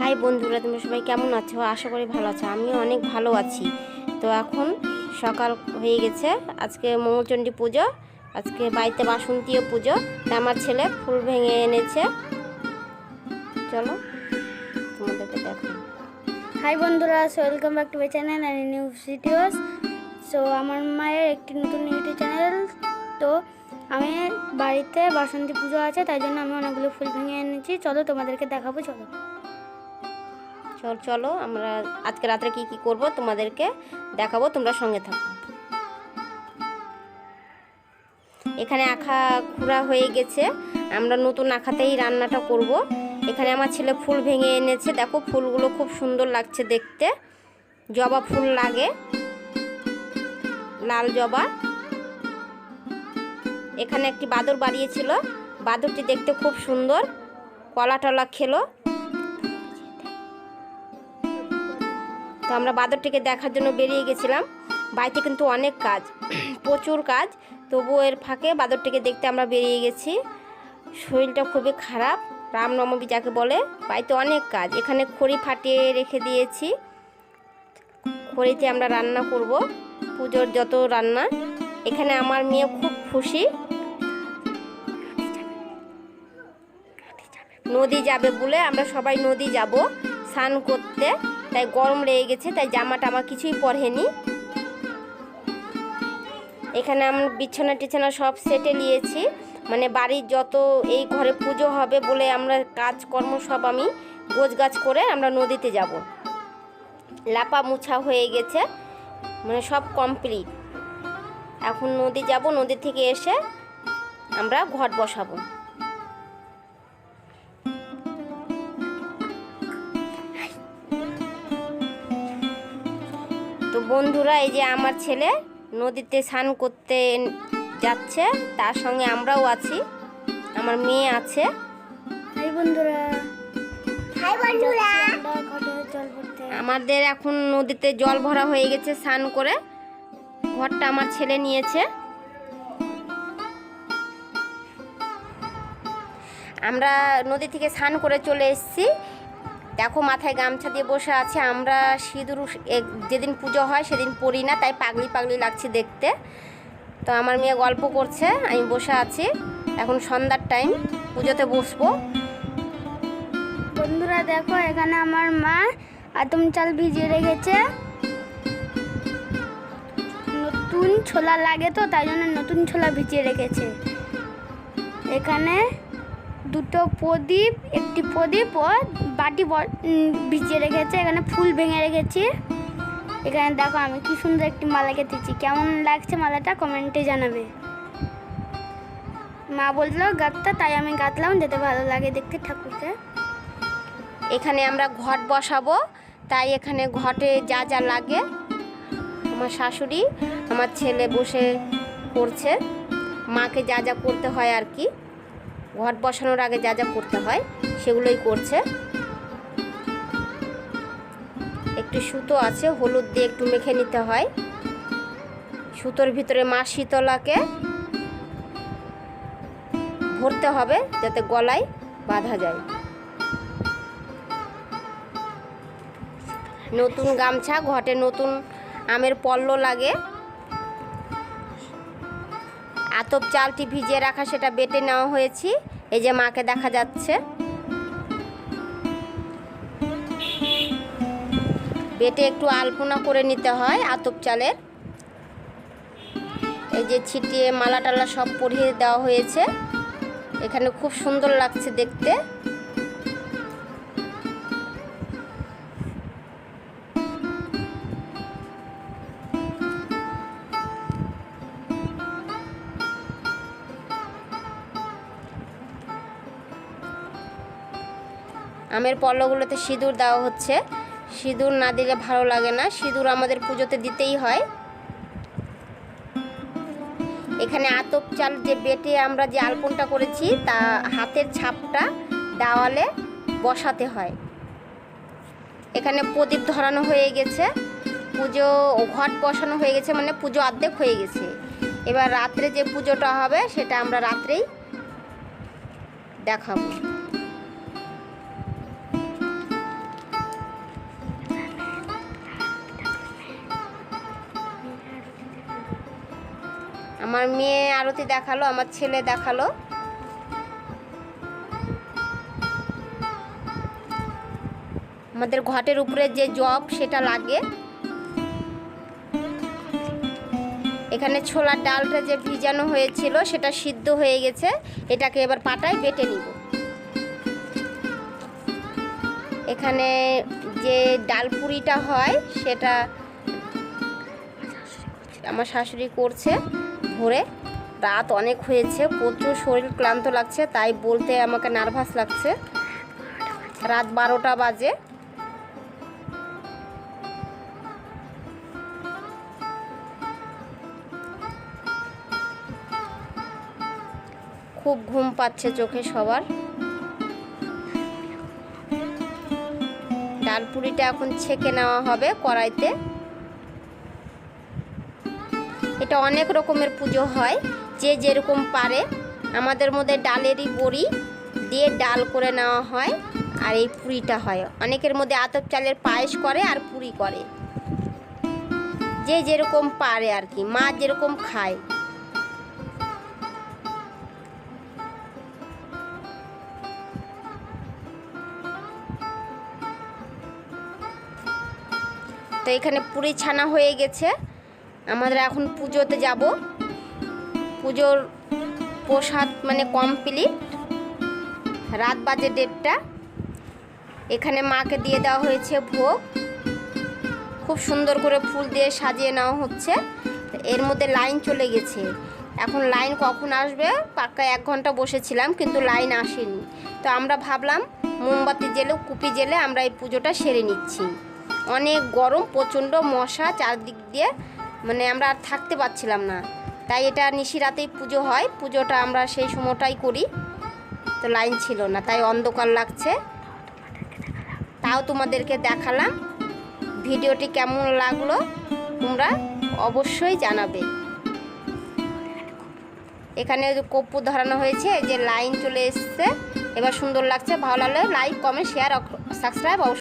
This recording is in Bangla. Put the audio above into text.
হাই বন্ধুরা, তোমরা সবাই কেমন আছো? আশা করি ভালো আছো। আমি অনেক ভালো আছি। তো এখন সকাল হয়ে গেছে। আজকে মঙ্গলচণ্ডী পুজো, আজকে বাড়িতে বাসন্তীয় পুজো। আমার ছেলে ফুল ভেঙে এনেছে। চলো, তোমাদেরকে দেখো হাই বন্ধুরা welcome back to my channel and new videos so আমার মায়ের একটি নতুন ইউটিউব চ্যানেল তো আমি বাড়িতে বাসন্তী পুজো আছে, তাই জন্য আমি অনেকগুলো ফুল ভেঙে এনেছি। চলো তোমাদেরকে দেখাবো, চলো। চল, চলো, আমরা আজকে রাত্রে কি কি করব তোমাদেরকে দেখাবো, তোমরা সঙ্গে থাকো। এখানে আখা খুঁড়া হয়ে গেছে। আমরা নতুন আখাতেই রান্নাটা করব। এখানে আমার ছেলে ফুল ভেঙে এনেছে। দেখো, ফুলগুলো খুব সুন্দর লাগছে দেখতে। জবা ফুল লাগে। লাল জবা। এখানে একটি বাদর বাড়িয়েছিল। বাদরটি দেখতে খুব সুন্দর। কলা টলা খেলো। তো আমরা বাদরটিকে দেখার জন্য বেরিয়ে গেছিলাম। বাড়িতে কিন্তু অনেক কাজ, প্রচুর কাজ। তবুও এর ফাঁকে বাদরটিকে দেখতে আমরা বেরিয়ে গেছি। শরীরটা খুবই খারাপ রামনবমী যাকে বলে। বাড়িতে অনেক কাজ, এখানে খড়ি ফাটিয়ে রেখে দিয়েছি। খড়িতে আমরা রান্না করব, পুজোর যত রান্না। এখানে আমার মেয়ে খুব খুশি। নদী যাবে বলে আমরা সবাই নদী যাব স্নান করতে। তাই গরম লেগে গেছে, তাই জামা টামা কিছুই পরেনি। এখানে আমরা বিছানা টিছানা সব সেটে নিয়েছি। মানে বাড়ির যত এই ঘরে পুজো হবে বলে আমরা কাজকর্ম সব আমি গোছ গাছ করে আমরা নদীতে যাব। লাপা মুছা হয়ে গেছে মানে সব কমপ্লিট। এখন নদী যাব, নদী থেকে এসে আমরা ঘট বসাবো। বন্ধুরা এই যে আমার ছেলে নদীতে স্নান করতে যাচ্ছে তার সঙ্গে আমরাও আছি আমার মেয়ে আছে। হাই বন্ধুরা। হাই বন্ধুরা। ঘটে জল ভরতে। আমাদের এখন নদীতে জল ভরা হয়ে গেছে স্নান করে ঘরটা আমার ছেলে নিয়েছে। আমরা নদী থেকে স্নান করে চলে এসেছি। দেখো মাথায় গামছা দিয়ে বসে আছে, আমরা সিঁদুর যেদিন পুজো হয় সেদিন পড়ি না, তাই পাগলি পাগলি লাগছে দেখতে। তো আমার মেয়ে গল্প করছে, আমি বসে আছি। এখন সন্ধ্যার টাইম পুজোতে বসবো। বন্ধুরা দেখো, এখানে আমার মা আতম চাল ভিজিয়ে রেখেছে। নতুন ছোলা লাগে তো, তাই জন্য নতুন ছোলা ভিজিয়ে রেখেছে। এখানে দুটো প্রদীপ, একটি প্রদীপ ও বাটি ভিজিয়ে রেখেছে, এখানে ফুল ভেঙে রেখেছি। এখানে দেখো আমি কি সুন্দর একটি মালা কেটেছি। কেমন লাগছে মালাটা কমেন্টে জানাবে। মা বলল, গাঁতটা। তাই আমি গাঁতলাম, যেতে ভালো লাগে দেখতে ঠাকুরকে। এখানে আমরা ঘট বসাবো, তাই এখানে ঘটে যা যা লাগে। আমার শাশুড়ি, আমার ছেলে বসে করছে। মাকে যা যা করতে হয় আর কি। ঘট বসানোর আগে যা যা করতে হয়, সেগুলোই করছে। একটু সুতো আছে, হলুদ দিয়ে একটু মেখে নিতে হয়। সুতোর ভিতরে মা শীতলাকে ভরতে হবে যাতে গলায় বাঁধা যায়। নতুন গামছা, ঘটে নতুন আমের পল্ল লাগে। আতপ চালটি ভিজিয়ে রাখা, সেটা বেটে নেওয়া হয়েছে। এই যে মাকে দেখা যাচ্ছে। বেটে একটু আলপনা করে নিতে হয় আতপ চালের। এই যে ছিটিয়ে মালা টালা সব পরিয়ে দেওয়া হয়েছে। এখানে খুব সুন্দর লাগছে দেখতে। আমের পল্লগুলোতে সিঁদুর দেওয়া হচ্ছে। সিঁদুর না দিলে ভালো লাগে না। সিঁদুর আমাদের পুজোতে দিতেই হয়। এখানে আতপ চাল যে বেটে আমরা যে আলপনটা করেছি, তা হাতের ছাপটা দেওয়ালে বসাতে হয়। এখানে প্রদীপ ধরানো হয়ে গেছে। পুজো ঘট বসানো হয়ে গেছে মানে পুজো অর্ধেক হয়ে গেছে। এবার রাত্রে যে পুজোটা হবে, সেটা আমরা রাত্রেই দেখাবো। আমার মেয়ে আরতি দেখাল, আমার ছেলে দেখাল। আমাদের ঘটের উপরে যে জব, সেটা লাগে। এখানে ছোলার ডালটা যে ভিজানো হয়েছিল, সেটা সিদ্ধ হয়ে গেছে। এটাকে এবার পাটায় বেটে নিব। এখানে যে ডাল পুরিটা হয়, সেটা আমার শাশুড়ি করছে। ভোরে। রাত অনেক হয়েছে, প্রচুর শরীর ক্লান্ত লাগছে, তাই বলতে আমাকে নার্ভাস লাগছে। রাত বারোটা বাজে। খুব ঘুম পাচ্ছে চোখে সবার। ডাল পুরিটা এখন ছেঁকে নেওয়া হবে কড়াইতে। এটা অনেক রকমের পুজো হয়, যে যেরকম পারে। আমাদের মধ্যে ডালেরই বড়ি দিয়ে ডাল করে নেওয়া হয়, আর এই পুরিটা হয়। অনেকের মধ্যে আতপ চালের পায়েস করে আর পুরি করে। যে যেরকম পারে আর কি, মা যেরকম খায়। তো এখানে পুরি ছানা হয়ে গেছে। আমাদের এখন পুজোতে যাব। পুজোর প্রসাদ মানে কমপ্লিট রাত বাজে ডেটটা এখানে মাকে দিয়ে দেওয়া হয়েছে ভোগ। খুব সুন্দর করে ফুল দিয়ে সাজিয়ে নেওয়া হচ্ছে। এর মধ্যে লাইন চলে গেছে। এখন লাইন কখন আসবে? পাক্কা এক ঘণ্টা বসেছিলাম, কিন্তু লাইন আসেনি। তো আমরা ভাবলাম, মোমবাতি জেলে কুপি জেলে আমরা এই পুজোটা সেরে নিচ্ছি। অনেক গরম, প্রচণ্ড মশা, চারদিক দিয়ে মানে আমরা আর থাকতে পারছিলাম না। তাই এটা নিশি রাতেই পুজো হয়। পুজোটা আমরা সেই সময়টাই করি। তো লাইন ছিল না, তাই অন্ধকার লাগছে। তাও তোমাদেরকে দেখালাম। ভিডিওটি কেমন লাগল তোমরা অবশ্যই জানাবে। এখানে কপ্পু ধরানো হয়েছে যে লাইন চলে এসছে। এবার সুন্দর লাগছে, ভালো লাগলে লাইক কমেন্ট শেয়ার সাবস্ক্রাইব অবশ্যই।